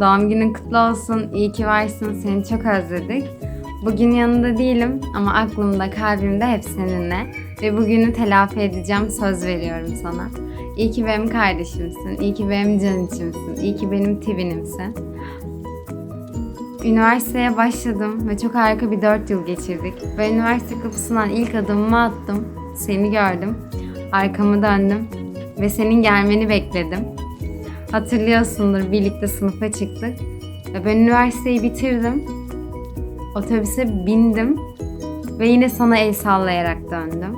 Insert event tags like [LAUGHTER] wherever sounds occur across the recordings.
Doğum günün kutlu olsun. İyi ki varsın. Seni çok özledik. Bugün yanında değilim ama aklımda, kalbimde hep seninle. Ve bugünü telafi edeceğim. Söz veriyorum sana. İyi ki benim kardeşimsin. İyi ki benim can içimsin. İyi ki benim twinimsin. Üniversiteye başladım ve çok harika bir 4 yıl geçirdik. Ve üniversite kapısından ilk adımımı attım. Seni gördüm. Arkamı döndüm ve senin gelmeni bekledim. Hatırlıyorsundur birlikte sınıfa çıktık. Ben üniversiteyi bitirdim. Otobüse bindim ve yine sana el sallayarak döndüm.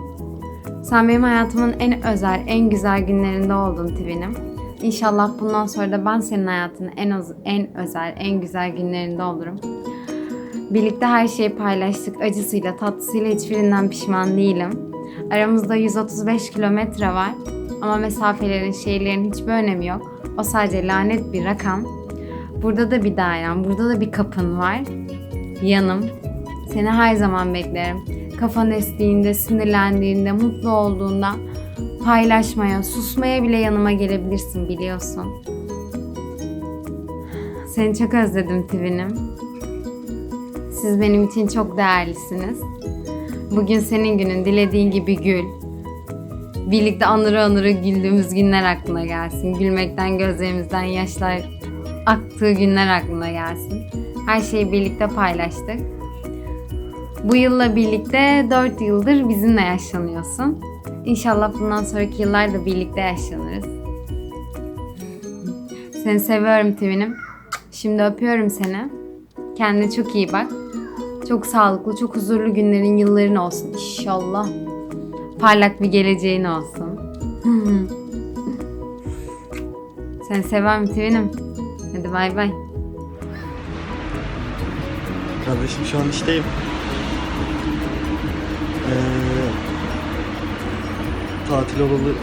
Sen benim hayatımın en özel, en güzel günlerinde oldun Twinim. İnşallah bundan sonra da ben senin hayatının en, öz- en özel, en güzel günlerinde olurum. Birlikte her şeyi paylaştık. Acısıyla, tatlısıyla hiçbirinden pişman değilim. Aramızda 135 kilometre var. Ama mesafelerin, şehirlerin hiçbir önemi yok. O sadece lanet bir rakam. Burada da bir dairem, burada da bir kapın var. Yanım. Seni her zaman beklerim. Kafan estiğinde, sinirlendiğinde, mutlu olduğunda paylaşmaya, susmaya bile yanıma gelebilirsin biliyorsun. Seni çok özledim Twinim. Siz benim için çok değerlisiniz. Bugün senin günün, dilediğin gibi gül. Birlikte anırı anırı güldüğümüz günler aklına gelsin. Gülmekten gözlerimizden yaşlar aktığı günler aklına gelsin. Her şeyi birlikte paylaştık. Bu yılla birlikte 4 yıldır bizimle yaşlanıyorsun. İnşallah bundan sonraki yıllarda birlikte yaşlanırız. Seni seviyorum Twinim. Şimdi öpüyorum seni. Kendine çok iyi bak. Çok sağlıklı, çok huzurlu günlerin, yılların olsun inşallah. Parlak bir geleceğin olsun. Seni seviyorum Twinim. Hadi bay bay. Kardeşim şu an işteyim. Ee, tatil olalı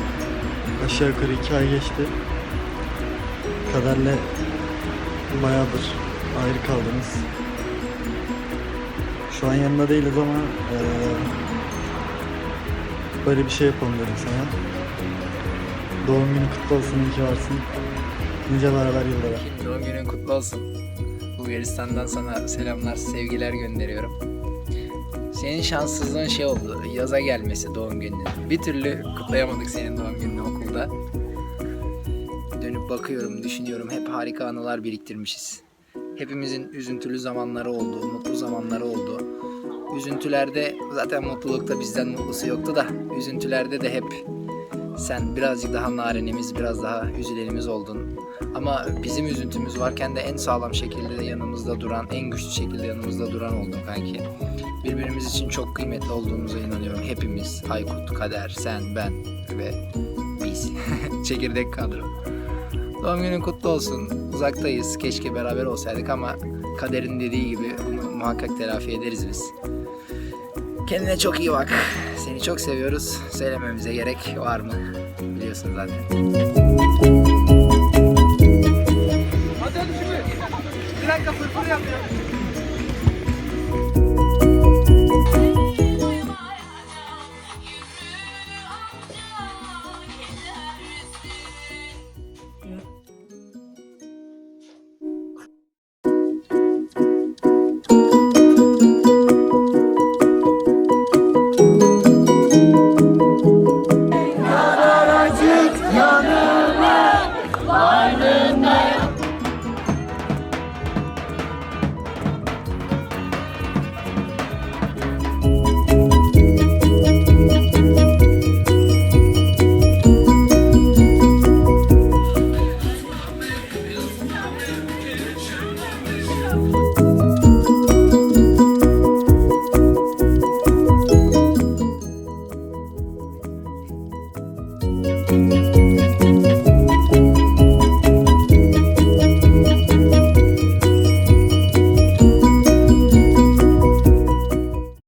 aşağı yukarı iki ay geçti. Kaderle bayağıdır ayrı kaldınız. Şu an yanında değiliz ama ee, böyle bir şey yapalım dedim sana. Doğum günü kutlu olsun, iyi ki varsın. Nice beraber yıllara. Doğum günün kutlu olsun. Bulgaristan'dan sana selamlar, sevgiler gönderiyorum. Senin şanssızlığın şey oldu, yaza gelmesi doğum gününün. Bir türlü kutlayamadık senin doğum gününü okulda. Dönüp bakıyorum, düşünüyorum, hep harika anılar biriktirmişiz. Hepimizin üzüntülü zamanları oldu, mutlu zamanları oldu. Üzüntülerde zaten mutlulukta bizden mutlusu yoktu da üzüntülerde de hep sen birazcık daha narinimiz, biraz daha üzülenimiz oldun. Ama bizim üzüntümüz varken de en sağlam şekilde de yanımızda duran, en güçlü şekilde yanımızda duran oldun kanki. Birbirimiz için çok kıymetli olduğumuza inanıyorum. Hepimiz, Aykut, Kader, sen, ben ve biz. [LAUGHS] Çekirdek kadro. Doğum günün kutlu olsun. Uzaktayız. Keşke beraber olsaydık ama kaderin dediği gibi bunu muhakkak telafi ederiz biz. Kendine çok iyi bak. Seni çok seviyoruz. Söylememize gerek var mı? Biliyorsun zaten. Hadi hadi şimdi. Bir dakika fırfır yapıyor.